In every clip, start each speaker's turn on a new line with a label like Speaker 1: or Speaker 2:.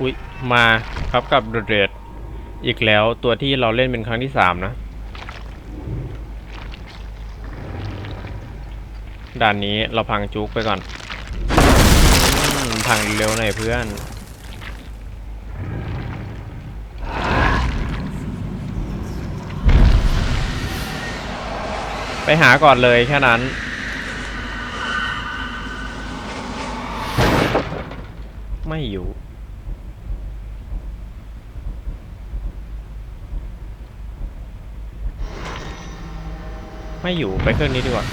Speaker 1: อุ๊ย มาครับกับเดรดอีกแล้วตัวที่เราเล่นเป็นครั้งที่สามนะ ด่านนี้เราพังจุกไปก่อนอพังเร็วหน่อยเพื่อน ไปหาก่อนเลยแค่นั้นไม่อยู่ ไม่อยู่ไปเครื่องนี้ดีกว่า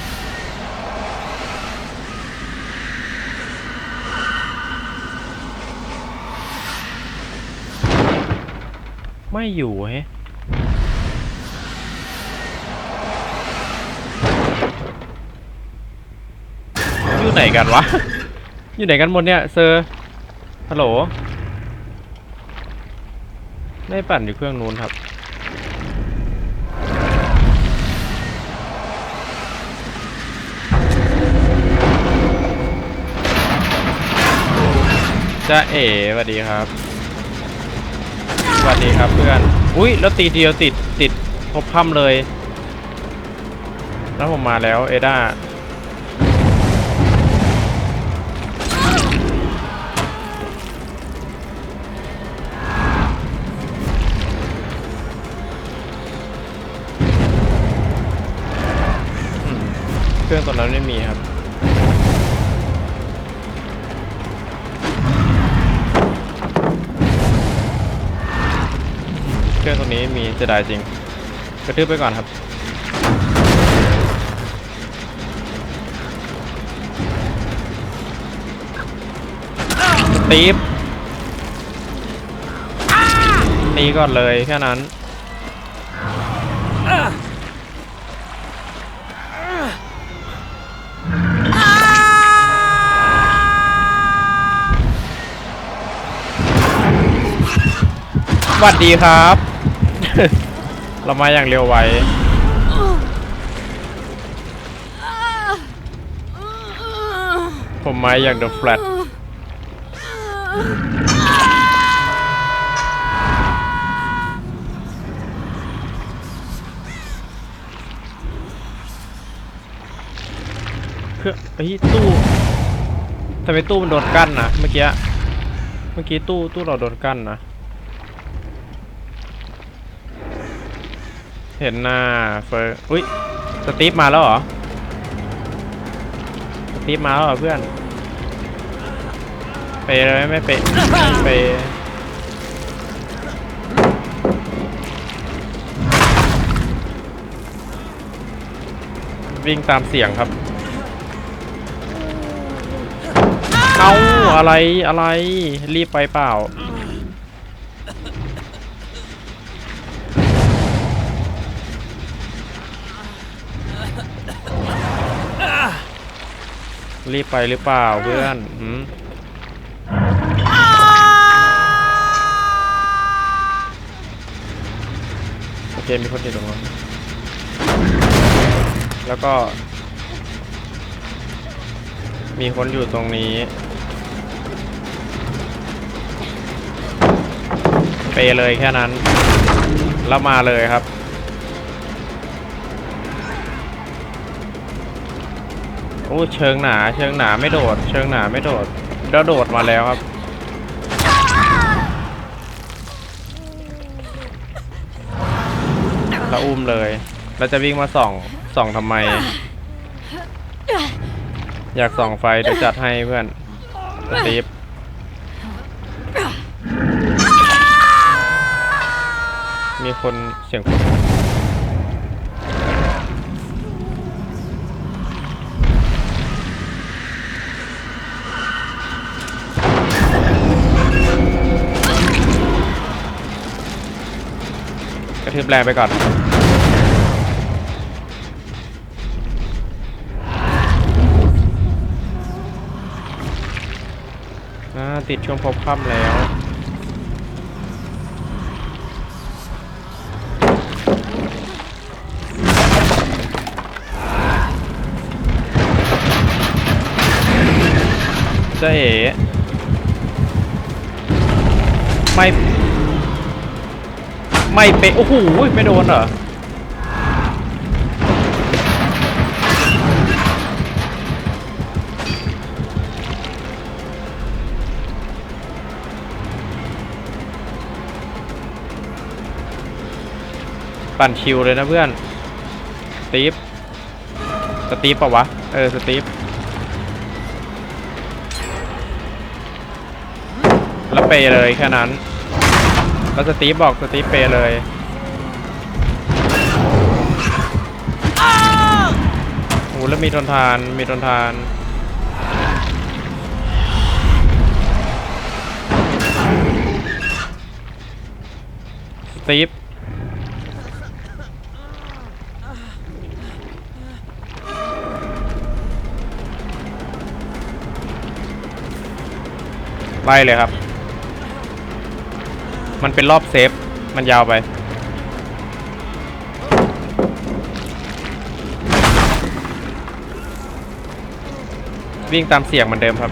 Speaker 1: ไม่อยู่เฮ้อยู่ไหนกันวะ อยู่ไหนกันหมดเนี่ยเซอร์ฮัลโหลไม่ปั่นอยู่เครื่องนู้นครับ จ้าเอ๋สวัสดีครับ สวัสดีครับเพื่อน อุ้ยแล้วตีเดียวติดติดพบค่ำเลย แล้วผมมาแล้วเอด้าเครื่องตอนนั้นไม่มีครับ เครื่องตรงนี้มีจะได้จริง กระทืบไปก่อนครับ ตีบตีก่อนเลยแค่นั้นสวัสดีครับ เรามาอย่างเร็วไวผมมาอย่าง The Flat เพื่อไอ้ยตู้ทำไมตู้มันโดนกั้นนะเมื่อกี้ เมื่อกี้ตู้ตู้เราโดนกั้นนะ เห็นหน้าเฟอร์อุ้ยสตีฟมาแล้วเหรอสตีฟมาแล้วเหรอเพื่อนไปเลยไม่ไปไปวิ่งตามเสียงครับ เอาอะไรอะไรรีบไปเปล่า รีบไปหรือเปล่าเพื่อนหืมโอเคมีคนอยู่ตรงนั้นแล้วก็ มีคนอยู่ตรงนี้ เปเลยแค่นั้น แล้วมาเลยครับ อ้เชิงหนา เชิงหนาไม่โดด เชิงหนาไม่โดดแล้วโดดมาแล้วครับแล้วอุ้มเลยแล้วจะวิ่งมาส่อง ส่องทำไม อยากส่องไฟเดี๋ยวจัดให้เพื่อนสตีฟมีคนเสียงคน ทืบแรงไปก่อนอ่าติดช่วงพบค่ำแล้วจะเอ๋ไม่ ไม่เป๊ะโอ้โหไม่โดนเหรอปั่นชิวเลยนะเพื่อนสตีฟสตีฟปะวะ เออ สตีฟแล้วเปเลยแค่นั้น แล้วสตีฟบอกสตีฟเปย์เลยโอ้แล้วมีทนทาน มีทนทาน สตีฟไล่เลยครับ มันเป็นรอบเซฟ มันยาวไปวิ่งตามเสียงเหมือนเดิมครับ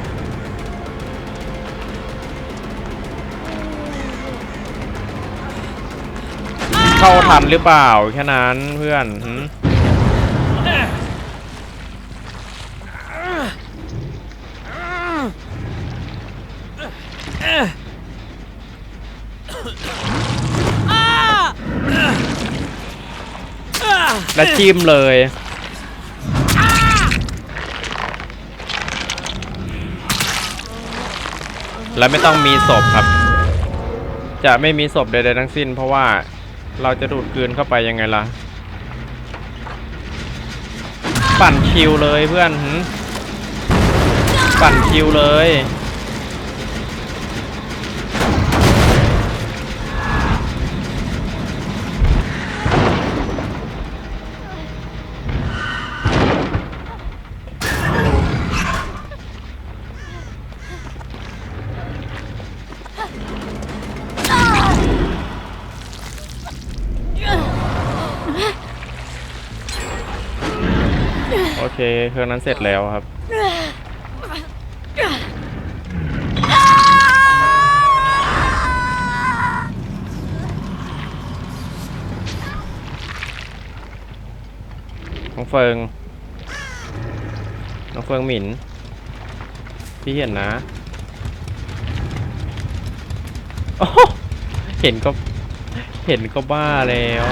Speaker 1: เข้าทันหรือเปล่าแค่นั้นเพื่อน และจิ้มเลย และไม่ต้องมีศพครับ จะไม่มีศพใดๆทั้งสิ้น เพราะว่าเราจะดูดกลืนเข้าไปยังไงล่ะ ปั่นคิวเลยเพื่อน ปั่นคิวเลย เคเครื่องนั้นเสร็จแล้วครับ น้องเฟิง น้องเฟิงหมิน พี่เห็นนะ เห็นก็ เห็นก็บ้าแล้ว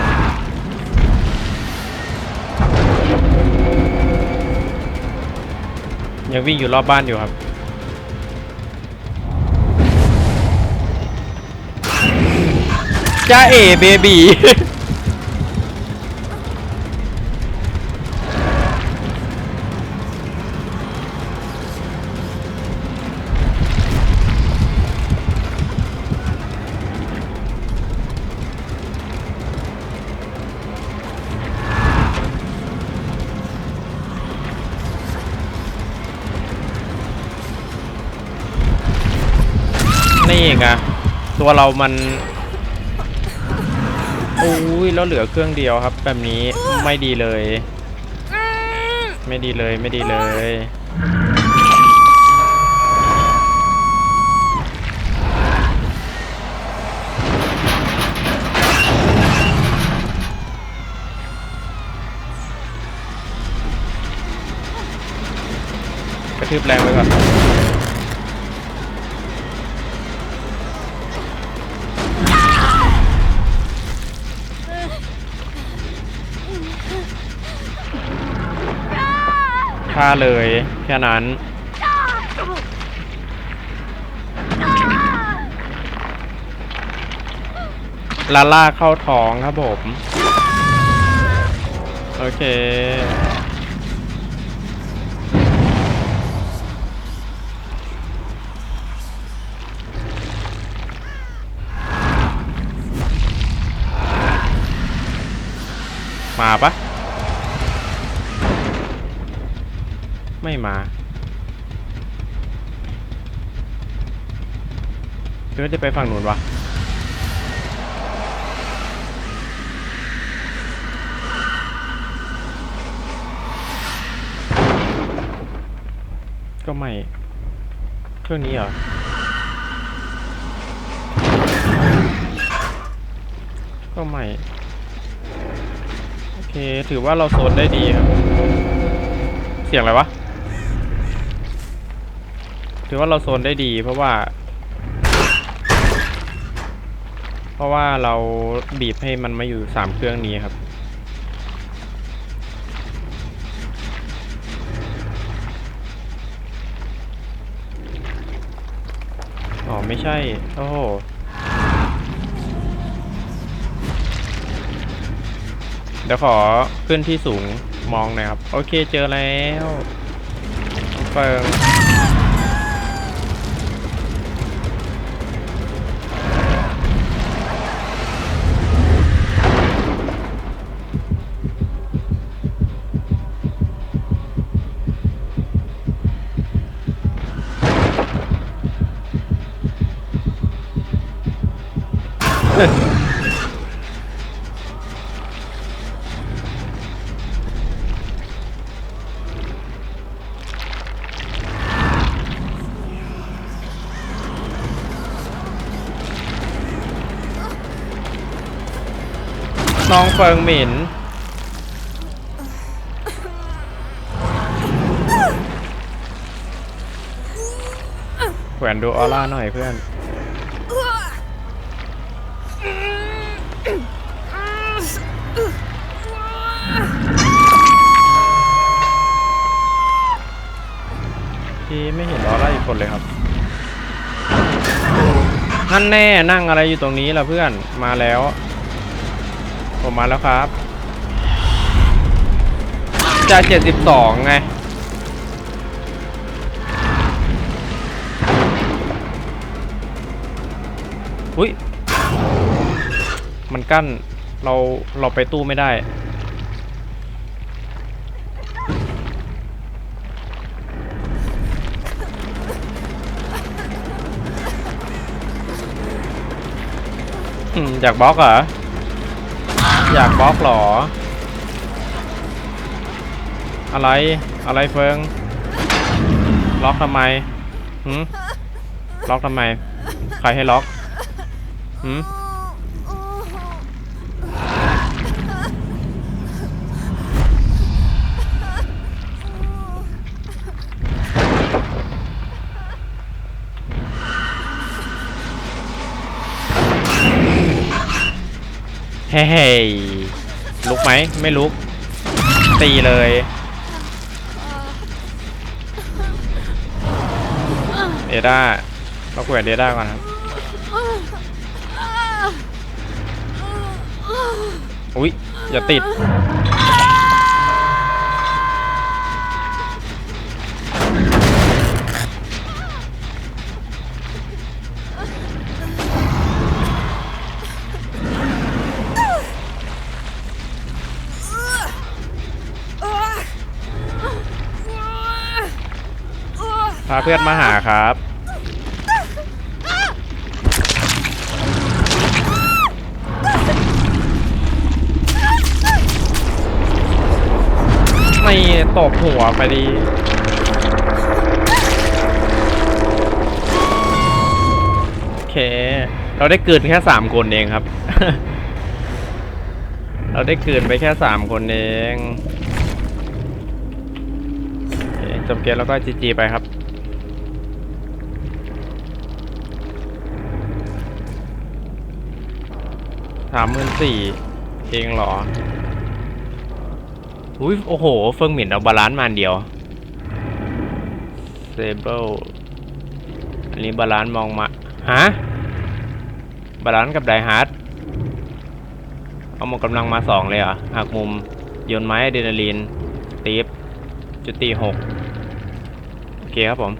Speaker 1: ยังวิ่งอยู่รอบบ้านอยู่ครับ จ้าเอเบบี ตัวเรามันอุ้ยแล้วเหลือเครื่องเดียวครับ แบบนี้ไม่ดีเลย ไม่ดีเลยไม่ดีเลยกระทืบแรงไปก่อน ฆ่าเลยแค่นั้น ลาล่าเข้าท้องครับผม โอเคมาปะ ไม่มาหรือว่าจะไปฝั่งนู้นวะก็ไม่ เครื่องนี้เหรอก็ไม่ โอเค ถือว่าเราโซนได้ดีครับ เสียงอะไรวะ ถือว่าเราโซนได้ดี เพราะว่า เพราะว่าเราบีบให้มันมาอยู่สามเครื่องนี้ครับอ๋อไม่ใช่ โอ้โหเดี๋ยวขอขึ้นที่สูงมองหน่อยครับ โอเคเจอแล้วเฟิง น้องเฟิงหมินแขวนดูออร่าหน่อยเพื่อน พี่ไม่เห็นออร่าอีกคนเลยครับนั่นแน่นั่งอะไรอยู่ตรงนี้ล่ะเพื่อนมาแล้ว ผมมาแล้วครับจะเจ็ดสิบสองไงอุ้ยมันกั้นเราเราไปตู้ไม่ได้ อยากบล็อกเหรอ อยากบล็อกเหรอ อะไรอะไรเฟิงล็อกทำไมหืมล็อกทำไม ใครให้ล็อกหืม เฮ้ยลุกไหมไม่ลุก ตีเลย เดด้าเราคุยกับเดด้าก่อนครับ อุ๊ยอย่าติด เพื่อนมาหาครับ ไม่ตบหัวไปดีโอเค เราได้เกินแค่สามคนเองครับ เราได้เกินไปแค่สามคนเองจบเกมแล้วก็จีจีไปครับ สามหมื่นสี่เองเหรอ อุ้ยโอ้โห เฟิงหมิ่นเอาบาลานซ์มาเดียวเซเบิลอันนี้บาลานซ์มองมา ฮะ บาลานซ์กับไดฮาร์ดเอาหมดกำลังมาสองเลยเหรอหักมุม โยนไม้อะดรีนาลีนตีฟจุดตีหกโอเคครับผม